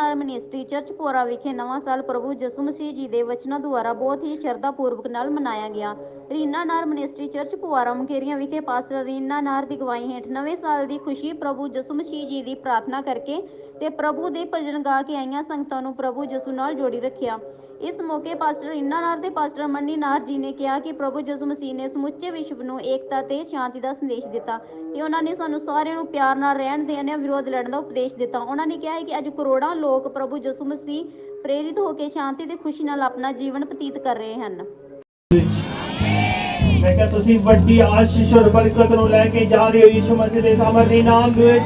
ਨਾਰ ministry church ਪੋਰਾ ਵਿਖੇ ਨਵਾਂ ਸਾਲ ਪ੍ਰਭੂ ਯਿਸੂ ਮਸੀਹ ਜੀ ਦੇ ਵਚਨਾਂ ਦੁਆਰਾ ਬਹੁਤ ਹੀ ਸ਼ਰਧਾ ਪੂਰਵਕ ਨਾਲ ਮਨਾਇਆ ਗਿਆ। ਰੀਨਾ ਨਾਰ ਮਿਨਿਸਟਰੀ ਚਰਚ ਪੁਆਰਾ ਮੁਕੇਰੀਆਂ ਵਿਖੇ ਪਾਸਟਰ ਰੀਨਾ ਨਾਰ ਦੀ ਗਵਾਹੀ ਹੇਠ ਨਵੇਂ ਸਾਲ ਦੀ ਖੁਸ਼ੀ ਪ੍ਰਭੂ ਯਿਸੂ ਮਸੀਹ ਜੀ ਦੀ ਪ੍ਰਾਰਥਨਾ ਕਰਕੇ ਤੇ ਪ੍ਰਭੂ ਦੇ ਭਜਨ ਗਾ ਕੇ ਆਈਆਂ ਸੰਗਤਾਂ ਨੂੰ ਪ੍ਰਭੂ ਯਿਸੂ ਨਾਲ ਜੋੜੀ ਰੱਖਿਆ। ਇਸ ਮੌਕੇ ਪਾਸਟਰ ਰੀਨਾ ਤੇ ਪਾਸਟਰ ਮੰਨੀ ਨਾਰ ਜੀ ਨੇ ਕਿਹਾ ਕਿ ਪ੍ਰਭੂ ਯਿਸੂ ਮਸੀਹ ਨੇ ਸਮੁੱਚੇ ਵਿਸ਼ਵ ਨੂੰ ਏਕਤਾ ਤੇ ਸ਼ਾਂਤੀ ਦਾ ਸੰਦੇਸ਼ ਦਿੱਤਾ ਤੇ ਉਹਨਾਂ ਨੇ ਸਾਨੂੰ ਸਾਰਿਆਂ ਨੂੰ ਪਿਆਰ ਨਾਲ ਰਹਿਣ ਦੇ ਅਨਿਆਂ ਵਿਰੋਧ ਲੜਨ ਦਾ ਉਪਦੇਸ਼ ਦਿੱਤਾ। ਉਹਨਾਂ ਨੇ ਕਿਹਾ ਹੈ ਕਿ ਅੱਜ ਕਰੋੜਾਂ ਲੋਕ ਪ੍ਰਭੂ ਯਿਸੂ ਮਸੀਹ ਪ੍ਰੇਰਿਤ ਹੋ ਕੇ ਸ਼ਾਂਤੀ ਤੇ ਖੁਸ਼ੀ ਨਾਲ ਆਪਣਾ ਜੀਵਨ ਬਤੀਤ ਕਰ ਰਹੇ ਹਨ। ਮੈਂ ਕਿਹਾ ਤੁਸੀਂ ਵੱਡੀ ਆਸ਼ੀਸ਼ ਔਰ ਬਰਕਤ ਨੂੰ ਲੈ ਕੇ ਜਾ ਰਹੇ ਹੋ ਯਿਸੂ ਮਸੀਹ ਦੇ ਸਮਰਥੀ ਨਾਮ ਵਿੱਚ।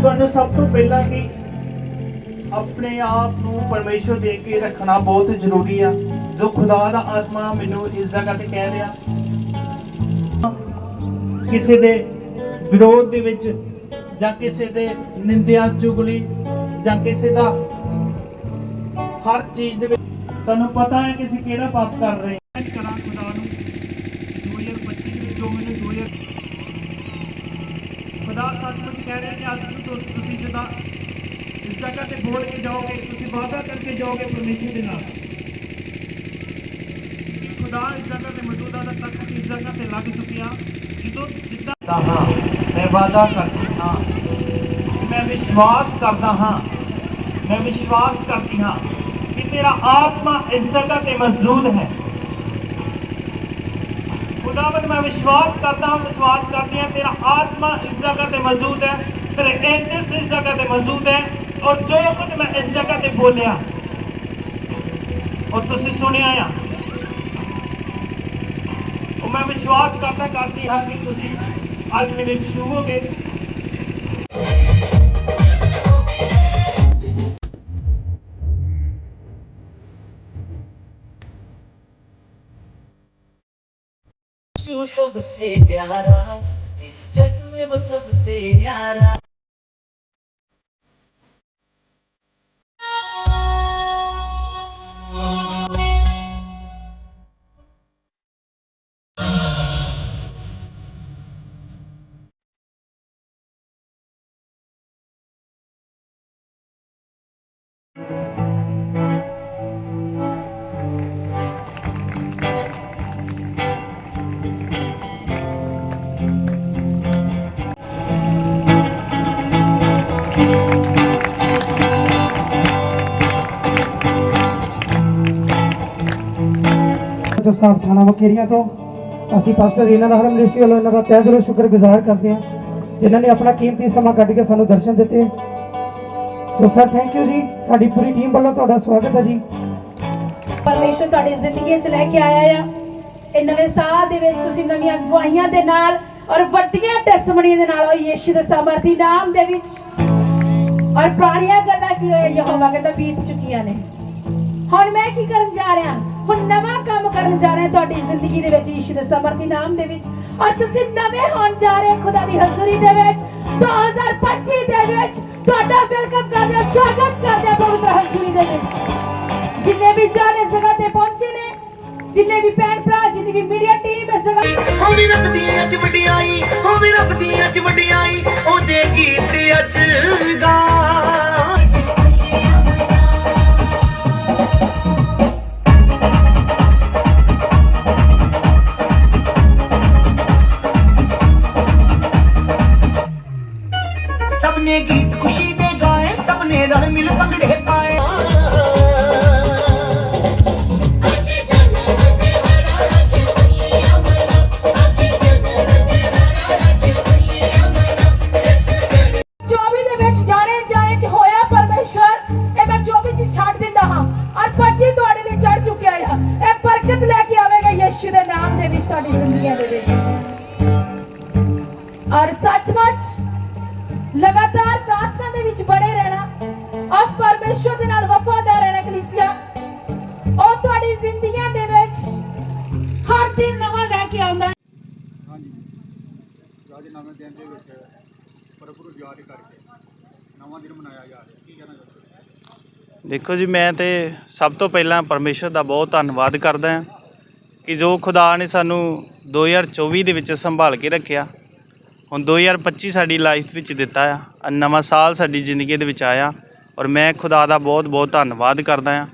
ਤੁਹਾਨੂੰ ਸਭ ਤੋਂ ਪਹਿਲਾਂ ਕਿ ਆਪਣੇ ਆਪ ਨੂੰ ਪਰਮੇਸ਼ਰ ਦੇ ਕੇ ਰੱਖਣਾ ਬਹੁਤ ਜ਼ਰੂਰੀ ਆ। ਜੋ ਖੁਦਾ ਦਾ ਆਤਮਾ ਮੈਨੂੰ ਇਸ ਜਗ੍ਹਾ ਤੇ ਕਹਿ ਰਿਹਾ। ਕਿਸੇ ਦੇ ਵਿਰੋਧ ਦੇ ਵਿੱਚ, ਜਾਂ ਕਿਸੇ ਦੇ ਨਿੰਦਿਆ ਚੁਗਲੀ, ਜਾਂ ਕਿਸੇ ਦਾ ਹਰ ਚੀਜ਼ ਦੇ ਵਿੱਚ, ਤੁਹਾਨੂੰ ਪਤਾ ਹੈ ਕਿ ਅਸੀਂ ਕਿਹੜਾ ਪਾਪ ਕਰ ਰਹੇ ਹਾਂ। ਕਰਾਂ ਖੁਦਾ ਨੂੰ 2025 ਦੇ ਜੋ ਮੈਨੂੰ 2000 ਖੁਦਾ ਸੱਚਮੁੱਚ ਕਹਿ ਰਿਹਾ ਕਿ ਅੱਜ ਤੁਸੀਂ ਜਿੱਦਾਂ ਜਗ੍ਹਾ ਤੇ ਬੋਲ ਕੇ ਜਾਓਗੇ, ਤੁਸੀਂ ਵਾਅਦਾ ਕਰਕੇ ਜਾਓਗੇ ਪਰਮੇਸ਼ਰ ਦੇ ਨਾਲ। ਕਿ ਖੁਦਾ ਇਸ ਜਗ੍ਹਾ ਤੇ ਮੌਜੂਦਾ ਦਾ ਤੱਕ ਇਸ ਜਗ੍ਹਾ ਤੇ ਲੱਗ ਚੁੱਕਿਆ। ਜਦੋਂ ਜਿੱਦਾਂ ਹਾਂ, ਮੈਂ ਵਾਅਦਾ ਕਰਦੀ ਹਾਂ। ਮੈਂ ਵਿਸ਼ਵਾਸ ਕਰਦਾ ਹਾਂ। ਮੈਂ ਵਿਸ਼ਵਾਸ ਕਰਦੀ ਹਾਂ ਕਿ ਤੇਰਾ ਆਤਮਾ ਇਸ ਜਗ੍ਹਾ ਤੇ ਮੌਜੂਦ ਹੈ। ਖੁਦਾਵੰਦ, ਮੈਂ ਵਿਸ਼ਵਾਸ ਕਰਦਾ ਹਾਂ, ਵਿਸ਼ਵਾਸ ਕਰਦੀ ਹਾਂ, ਤੇਰਾ ਆਤਮਾ ਇਸ ਜਗ੍ਹਾ ਤੇ ਮੌਜੂਦ ਹੈ। ਤੇਰੇ ਏਜੰਟਸ ਇਸ ਜਗ੍ਹਾ ਤੇ ਮੌਜੂਦ ਹੈ। ਔਰ ਜੋ ਕੁਝ ਮੈਂ ਇਸ ਜਗ੍ਹਾ ਤੇ ਬੋਲਿਆ ਔਰ ਤੁਸੀਂ ਸੁਣਿਆ ਆ ਉਹ ਮੈਂ ਵਿਸ਼ਵਾਸ ਕਰਦਾ ਕਰਦੀ ਹਾਂ ਕਿ ਤੁਸੀਂ ਅੱਜ ਮੇਰੇ ਛੂਹੋਗੇ तू सबसे प्यारा इस जग में वो सबसे न्यारा ਸਾਹਿਬ ਥਾਣਾ ਮਕੇਰੀਆਂ ਤੋਂ। ਅਸੀਂ ਪਾਸਟਰ ਰੀਨਾ ਨਾਹਰ ਮਿਨਿਸਟਰੀ ਵੱਲੋਂ ਇਹਨਾਂ ਦਾ ਤਹਿ ਦਿਲੋਂ ਸ਼ੁਕਰਗੁਜ਼ਾਰ ਕਰਦੇ ਹਾਂ। ਜਿਨ੍ਹਾਂ ਨੇ ਆਪਣਾ ਕੀਮਤੀ ਸਮਾਂ ਕੱਢ ਕੇ ਸਾਨੂੰ ਦਰਸ਼ਨ ਦਿੱਤੇ। ਸੋ ਸਰ ਥੈਂਕ ਯੂ ਜੀ। ਸਾਡੀ ਪੂਰੀ ਟੀਮ ਵੱਲੋਂ ਤੁਹਾਡਾ ਸਵਾਗਤ ਹੈ ਜੀ। ਪਰਮੇਸ਼ਰ ਤੁਹਾਡੀ ਜ਼ਿੰਦਗੀ 'ਚ ਲੈ ਕੇ ਆਇਆ ਆ। ਇਹ ਨਵੇਂ ਸਾਲ ਦੇ ਵਿੱਚ ਤੁਸੀਂ ਨਵੀਆਂ ਗਵਾਹੀਆਂ ਦੇ ਨਾਲ ਔਰ ਵੱਡੀਆਂ ਟੈਸਟਮਨੀਆਂ ਦੇ ਨਾਲ ਉਹ ਯੀਸ਼ੂ ਦੇ ਸਮਰਥੀ ਨਾਮ ਦੇ ਵਿੱਚ ਔਰ ਪੁਰਾਣੀਆਂ ਗੱਲਾਂ ਕੀ ਹੋਇਆ? ਯਹੋਵਾ ਕਹਿੰਦਾ, ਬੀਤ ਚੁੱਕੀਆਂ ਨੇ। ਹੁਣ ਮੈਂ ਕੀ ਕਰਨ ਜਾ ਰਿਹਾ? ਹੁਣ ਨਵਾਂ ਕੰਮ ਕਰਨ ਜਾ ਰਿਹਾ ਤੁਹਾਡੀ ਜ਼ਿੰਦਗੀ ਦੇ ਵਿੱਚ ਯੀਸ਼ੂ ਦੇ ਸਮਰਥੀ ਨਾਮ ਦੇ ਵਿੱਚ। ਔਰ ਤੁਸੀਂ ਨਵੇਂ ਹੋਣ ਜਾ ਰਹੇ ਖੁਦਾ ਦੀ ਹਜ਼ੂਰੀ ਦੇ ਵਿੱਚ। 2025 ਦੇ ਵਿੱਚ ਤੁਹਾਡਾ ਵੈਲਕਮ ਕਰਦੇ ਹਾਂ, ਸਵਾਗਤ ਕਰਦੇ ਹਾਂ ਪਵਿੱਤਰ ਹਜ਼ੂਰੀ ਦੇ ਵਿੱਚ। ਜਿੰਨੇ ਵੀ ਜਾਣੇ ਜਗ੍ਹਾ ਤੇ ਪਹੁੰਚੇ ਨੇ ਜਿੰਨੇ ਵੀ ਭੈਣ ਭਰਾ ਜਿੰਨੀ ਵੀ ਮੀਡੀਆ ਟੀਮ ਇਸ ਜਗ੍ਹਾ ਹੋ ਰੱਬ ਦੀ ਅੱਜ ਵਡਿਆਈ ਹੋ ਰੱਬ ਦੀ ਅੱਜ ਵਡਿਆਈ ਉਹਦੇ ਗੀਤ ਅੱਜ ਗਾ ਵਿੱਚ ਬਣੇ ਰਹਿਣਾ। ਉਸ ਪਰਮੇਸ਼ਵਰ ਦੇ ਨਾਲ ਵਫਾਦਾਰ ਰਹਿਣਾ ਕਲੀਸਿਆ। ਉਹ ਤੁਹਾਡੀ ਜ਼ਿੰਦਗੀਆਂ ਦੇ ਵਿੱਚ ਹਰ ਦਿਨ ਨਵਾਂ ਲੈ ਕੇ ਆਉਂਦਾ ਹਾਂਜੀ। ਰਾਜਨਾਮੇ ਦਿਨ ਦੇ ਵਿੱਚ ਪ੍ਰਭੂ ਨੂੰ ਯਾਦ ਕਰਕੇ ਨਵਾਂ ਦਿਨ ਮਨਾਇਆ ਜਾ ਰਿਹਾ। ਕੀ ਕਹਿਣਾ ਚਾਹੁੰਦੇ? ਦੇਖੋ ਜੀ ਮੈਂ ਤੇ ਸਭ ਤੋਂ ਪਹਿਲਾਂ ਪਰਮੇਸ਼ਰ ਦਾ ਬਹੁਤ ਧੰਨਵਾਦ ਕਰਦਾ ਹਾਂ ਕਿ ਜੋ ਖੁਦਾ ਨੇ ਸਾਨੂੰ 2024 ਦੇ ਵਿੱਚ ਸੰਭਾਲ ਕੇ ਰੱਖਿਆ। ਹੁਣ 2025 ਸਾਡੀ ਲਾਈਫ ਵਿੱਚ ਦਿੱਤਾ ਆ। ਨਵਾਂ ਸਾਲ ਸਾਡੀ ਜ਼ਿੰਦਗੀ ਦੇ ਵਿੱਚ ਆਇਆ। ਔਰ ਮੈਂ ਖੁਦਾ ਦਾ ਬਹੁਤ ਬਹੁਤ ਧੰਨਵਾਦ ਕਰਦਾ ਆ।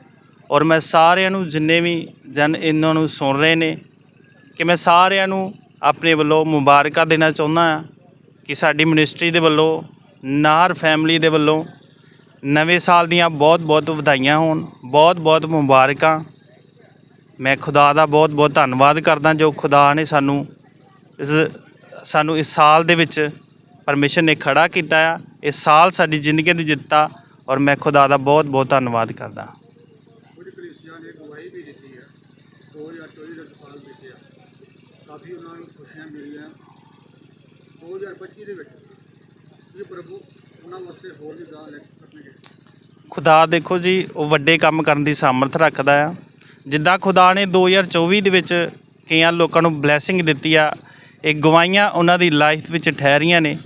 ਔਰ ਮੈਂ ਸਾਰਿਆਂ ਨੂੰ ਜਿੰਨੇ ਵੀ ਜਨ ਇਹਨਾਂ ਨੂੰ ਸੁਣ ਰਹੇ ਨੇ, ਕਿ ਮੈਂ ਸਾਰਿਆਂ ਨੂੰ ਆਪਣੇ ਵੱਲੋਂ ਮੁਬਾਰਕਾਂ ਦੇਣਾ ਚਾਹੁੰਦਾ ਆ ਕਿ ਸਾਡੀ ਮਿਨਿਸਟਰੀ ਦੇ ਵੱਲੋਂ ਨਾਰ ਫੈਮਿਲੀ ਦੇ ਵੱਲੋਂ ਨਵੇਂ ਸਾਲ ਦੀਆਂ ਬਹੁਤ ਬਹੁਤ ਵਧਾਈਆਂ ਹੋਣ, ਬਹੁਤ ਬਹੁਤ ਮੁਬਾਰਕਾਂ। ਮੈਂ ਖੁਦਾ ਦਾ ਬਹੁਤ ਬਹੁਤ ਧੰਨਵਾਦ ਕਰਦਾ ਜੋ ਖੁਦਾ ਨੇ ਸਾਨੂੰ ਇਸ ਸਾਨੂੰ ਇਸ ਸਾਲ ਦੇ ਵਿੱਚ ਪਰਮਿਸ਼ਨ ਨੇ ਖੜਾ ਕੀਤਾ ਆ। ਇਸ ਸਾਲ ਸਾਡੀ ਜ਼ਿੰਦਗੀ ਦੀ ਜਿੱਤਾ ਔਰ ਮੈਂ ਖੁਦਾ ਦਾ ਬਹੁਤ ਬਹੁਤ ਧੰਨਵਾਦ ਕਰਦਾ। ਕੁਝ ਕਲੀਸਿਆਂ ਨੇ ਗਵਾਹੀ ਵੀ ਦਿੱਤੀ ਹੈ 2024 ਦੇ ਸਾਲ ਵਿੱਚ ਆ ਕਾਫੀ ਉਹਨਾਂ ਨੂੰ ਖੁਸ਼ੀਆਂ ਮਿਲੀਆਂ। 2025 ਦੇ ਵਿੱਚ ਇਹ ਪ੍ਰਭੂ ਉਹਨਾਂ ਵਾਸਤੇ ਹੋਰ ਵੀ ਗਾਂ ਲੈ ਕਰਨਗੇ। ਖੁਦਾ ਦੇਖੋ ਜੀ ਉਹ ਵੱਡੇ ਕੰਮ ਕਰਨ ਦੀ ਸਾਮਰਥ ਰੱਖਦਾ ਆ। ਜਿੱਦਾਂ ਖੁਦਾ ਨੇ 2024 ਦੇ ਵਿੱਚ ਕਈਆਂ ਲੋਕਾਂ ਨੂੰ ਬਲੇਸਿੰਗ ਦਿੱਤੀ ਆ ਇਹ ਗਵਾਈਆਂ ਉਹਨਾਂ ਦੀ ਲਾਈਫ ਵਿੱਚ ਠਹਿਰੀਆਂ ਨੇ।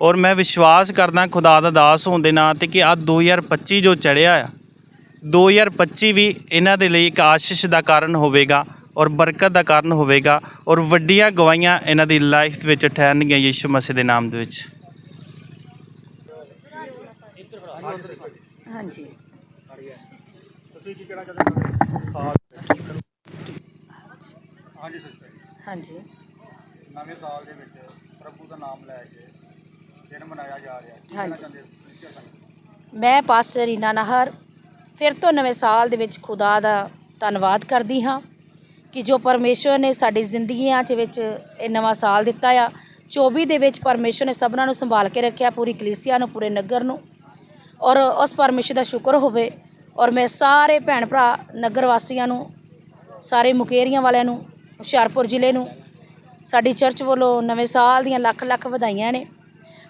ਔਰ ਮੈਂ ਵਿਸ਼ਵਾਸ ਕਰਦਾ ਖੁਦਾ ਦਾ ਦਾਸ ਹੋਣ ਦੇ ਨਾਂ ਤੇ ਕਿ ਆ 2025 ਜੋ ਚੜਿਆ ਆ 2025 ਵੀ ਇਹਨਾਂ ਦੇ ਲਈ ਇੱਕ ਆਸ਼ੀਸ਼ ਦਾ ਕਾਰਨ ਹੋਵੇਗਾ ਔਰ ਬਰਕਤ ਦਾ ਕਾਰਨ ਹੋਵੇਗਾ ਔਰ ਵੱਡੀਆਂ ਗਵਾਈਆਂ ਇਹਨਾਂ ਦੀ ਲਾਈਫ ਵਿੱਚ ਠਹਿਰਨਗੀਆਂ ਯੀਸ਼ੂ ਮਸੀਹ ਦੇ ਨਾਮ ਦੇ ਵਿੱਚ। ਹਾਂਜੀ। ਤੁਸੀਂ ਕੀ ਕਹਿਣਾ ਚਾਹੁੰਦੇ ਹੋ? ਹਾਂਜੀ। ਸਿਸਟਰ ਹਾਂਜੀ। ਨਵੇਂ ਸਾਲ ਦੇ ਵਿੱਚ ਪ੍ਰਭੂ ਦਾ ਨਾਮ ਲੈ ਕੇ ਦਿਨ ਮਨਾਇਆ ਜਾ ਰਿਹਾ ਕੀ ਕਹਿਣਾ ਹਾਂਜੀ। ਚਾਹੁੰਦੇ ਹੋ ਕਲੀਸਿਆ ਸੰਗਤ ਮੈਂ ਪਾਸਟਰ ਰੀਨਾ ਨਾਹਰ ਫਿਰ ਤੋਂ ਨਵੇਂ ਸਾਲ ਦੇ ਵਿੱਚ ਖੁਦਾ ਦਾ ਧੰਨਵਾਦ ਕਰਦੀ ਹਾਂ ਕਿ ਜੋ ਪਰਮੇਸ਼ਵਰ ਨੇ ਸਾਡੀ ਜ਼ਿੰਦਗੀਆਂ 'ਚ ਵਿੱਚ ਇਹ ਨਵਾਂ ਸਾਲ ਦਿੱਤਾ ਆ 24 ਦੇ ਵਿੱਚ ਪਰਮੇਸ਼ਵਰ ਨੇ ਸਭਨਾਂ ਨੂੰ ਸੰਭਾਲ ਕੇ ਰੱਖਿਆ ਪੂਰੀ ਕਲੀਸਿਆ ਨੂੰ ਪੂਰੇ ਨਗਰ ਨੂੰ ਔਰ ਉਸ ਪਰਮੇਸ਼ਵਰ ਦਾ ਸ਼ੁਕਰ ਹੋਵੇ ਔਰ ਮੈਂ ਸਾਰੇ ਭੈਣ ਭਰਾ ਨਗਰ ਵਾਸੀਆਂ ਨੂੰ ਸਾਰੇ ਮੁਕੇਰੀਆਂ ਵਾਲਿਆਂ ਨੂੰ ਹੁਸ਼ਿਆਰਪੁਰ ਜ਼ਿਲ੍ਹੇ ਨੂੰ ਸਾਡੀ ਚਰਚ ਵੱਲੋਂ ਨਵੇਂ ਸਾਲ ਦੀਆਂ ਲੱਖ ਲੱਖ ਵਧਾਈਆਂ ਨੇ।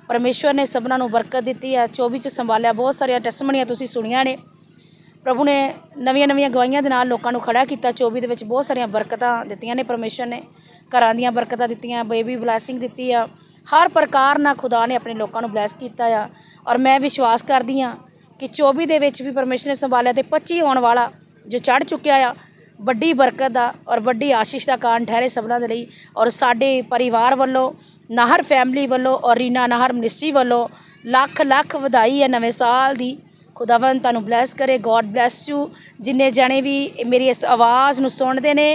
ਪਰਮੇਸ਼ਵਰ ਨੇ ਸਭਨਾਂ ਨੂੰ ਬਰਕਤ ਦਿੱਤੀ ਆ 24 ਚ ਸੰਭਾਲਿਆ ਬਹੁਤ ਸਾਰੀਆਂ ਟੈਸਟਮਨੀਆਂ ਤੁਸੀਂ ਸੁਣੀਆਂ ਨੇ। ਪ੍ਰਭੂ ਨੇ ਨਵੀਆਂ ਨਵੀਆਂ ਗਵਾਹੀਆਂ ਦੇ ਨਾਲ ਲੋਕਾਂ ਨੂੰ ਖੜਾ ਕੀਤਾ। 24 ਦੇ ਵਿੱਚ ਬਹੁਤ ਸਾਰੀਆਂ ਬਰਕਤਾਂ ਦਿੱਤੀਆਂ ਨੇ ਪਰਮੇਸ਼ਵਰ ਨੇ। ਘਰਾਂ ਦੀਆਂ ਬਰਕਤਾਂ ਦਿੱਤੀਆਂ ਬੇਬੀ ਬਲੈਸਿੰਗ ਦਿੱਤੀ ਆ। ਹਰ ਪ੍ਰਕਾਰ ਨਾਲ ਖੁਦਾ ਨੇ ਆਪਣੇ ਲੋਕਾਂ ਨੂੰ ਬਲੈਸ ਕੀਤਾ ਆ। ਔਰ ਮੈਂ ਵਿਸ਼ਵਾਸ ਕਰਦੀ ਆ ਕਿ 24 ਦੇ ਵਿੱਚ ਵੀ ਪਰਮੇਸ਼ਵਰ ਨੇ ਸੰਭਾਲਿਆ ਤੇ 25 ਆਉਣ ਵਾਲਾ ਜੋ ਚੜ ਚੁੱਕਿਆ ਆ ਵੱਡੀ ਬਰਕਤ ਦਾ ਔਰ ਵੱਡੀ ਆਸ਼ੀਸ਼ ਦਾ ਕਾਰਨ ਠਹਿਰੇ ਸਭਨਾਂ ਦੇ ਲਈ ਔਰ ਸਾਡੇ ਪਰਿਵਾਰ ਵੱਲੋਂ, ਨਾਹਰ ਫੈਮਿਲੀ ਵੱਲੋਂ ਔਰ ਰੀਨਾ ਨਾਹਰ ਮਿਨਿਸਟਰੀ ਵੱਲੋਂ ਲੱਖ ਲੱਖ ਵਧਾਈ ਹੈ ਨਵੇਂ ਸਾਲ ਦੀ। ਖੁਦਾਵੰਦ ਤੁਹਾਨੂੰ ਬਲੈਸ ਕਰੇ ਗੋਡ ਬਲੈਸ ਯੂ ਜਿੰਨੇ ਜਾਣੇ ਵੀ ਮੇਰੀ ਇਸ ਆਵਾਜ਼ ਨੂੰ ਸੁਣਦੇ ਨੇ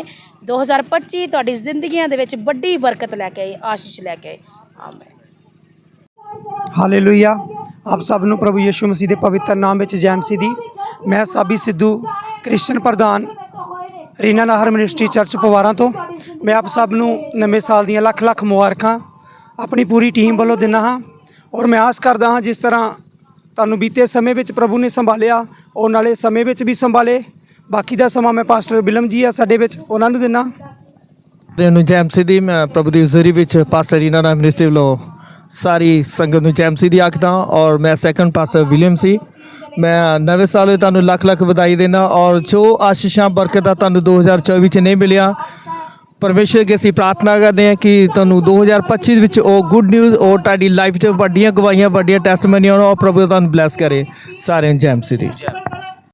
2025 ਤੁਹਾਡੀ ਜ਼ਿੰਦਗੀਆਂ ਦੇ ਵਿੱਚ ਵੱਡੀ ਬਰਕਤ ਲੈ ਕੇ ਆਏ, ਆਸ਼ੀਸ਼ ਲੈ ਕੇ ਆਏ। ਆਮੀਨ ਹਾਲੇਲੂਇਆ ਆਪ ਸਭ ਨੂੰ ਪ੍ਰਭੂ ਯਿਸੂ ਮਸੀਹ ਦੇ ਪਵਿੱਤਰ ਨਾਮ ਵਿੱਚ ਜੈ ਮਸੀਹ ਦੀ ਮੈਂ ਸਾਬੀ ਸਿੱਧੂ ਕ੍ਰਿਸ਼ਨ ਪ੍ਰਧਾਨ ਰੀਨਾ ਨਾਹਰ ਮਿਨਿਸਟਰੀ ਚਰਚ ਪਵਾਰਾਂ ਤੋਂ। ਮੈਂ ਆਪ ਸਭ ਨੂੰ ਨਵੇਂ ਸਾਲ ਦੀਆਂ ਲੱਖ ਲੱਖ ਮੁਬਾਰਕਾਂ ਆਪਣੀ ਪੂਰੀ ਟੀਮ ਵੱਲੋਂ ਦਿੰਦਾ ਹਾਂ ਔਰ ਮੈਂ ਆਸ ਕਰਦਾ ਹਾਂ ਜਿਸ ਤਰ੍ਹਾਂ ਤੁਹਾਨੂੰ ਬੀਤੇ ਸਮੇਂ ਵਿੱਚ ਪ੍ਰਭੂ ਨੇ ਸੰਭਾਲਿਆ, ਉਹ ਨਾਲੇ ਸਮੇਂ ਵਿੱਚ ਵੀ ਸੰਭਾਲੇ। ਬਾਕੀ ਦਾ ਸਮਾਂ ਮੈਂ ਪਾਸਟਰ ਬਿਲਮ ਜੀ ਆ ਸਾਡੇ ਵਿੱਚ ਉਹਨਾਂ ਨੂੰ ਦਿੰਦਾ। ਸਾਰਿਆਂ ਨੂੰ ਜੈਮ ਸੀ ਦੀ ਮੈਂ ਪ੍ਰਭੂ ਦੀ ਜ਼ਰੀ ਵਿੱਚ ਪਾਸਟਰ ਰੀਨਾ ਨਾਹਰ ਮਿਨਿਸਟਰੀ ਵੱਲੋਂ ਸਾਰੀ ਸੰਗਤ ਨੂੰ ਜੈਮ ਸੀ ਦੀ ਆਖਦਾ ਔਰ ਮੈਂ ਸੈਕੰਡ ਪਾਸਟਰ ਵਿਲੀਅਮ ਸੀ। ਮੈਂ ਨਵੇਂ ਸਾਲ ਦੇ ਤੁਹਾਨੂੰ ਲੱਖ ਲੱਖ ਵਧਾਈ ਦੇਣਾ ਔਰ ਜੋ ਆਸ਼ੀਸ਼ਾਂ, ਬਰਕਤਾਂ ਤੁਹਾਨੂੰ 2024 ਚ ਨਹੀਂ ਮਿਲਿਆ, ਪਰਮੇਸ਼ਰ ਅੱਗੇ ਅਸੀਂ ਪ੍ਰਾਰਥਨਾ ਕਰਦੇ ਹਾਂ ਕਿ ਤੁਹਾਨੂੰ 2025 ਵਿੱਚ ਉਹ ਗੁੱਡ ਨਿਊਜ਼ ਔਰ ਤੁਹਾਡੀ ਲਾਈਫ 'ਚ ਵੱਡੀਆਂ ਗਵਾਹੀਆਂ, ਵੱਡੀਆਂ ਟੈਸਟਮਨੀਆਂ ਔਰ ਪ੍ਰਭੂ ਤੁਹਾਨੂੰ ਬਲੈਸ ਕਰੇ। ਸਾਰਿਆਂ ਜੈਮ ਸੀ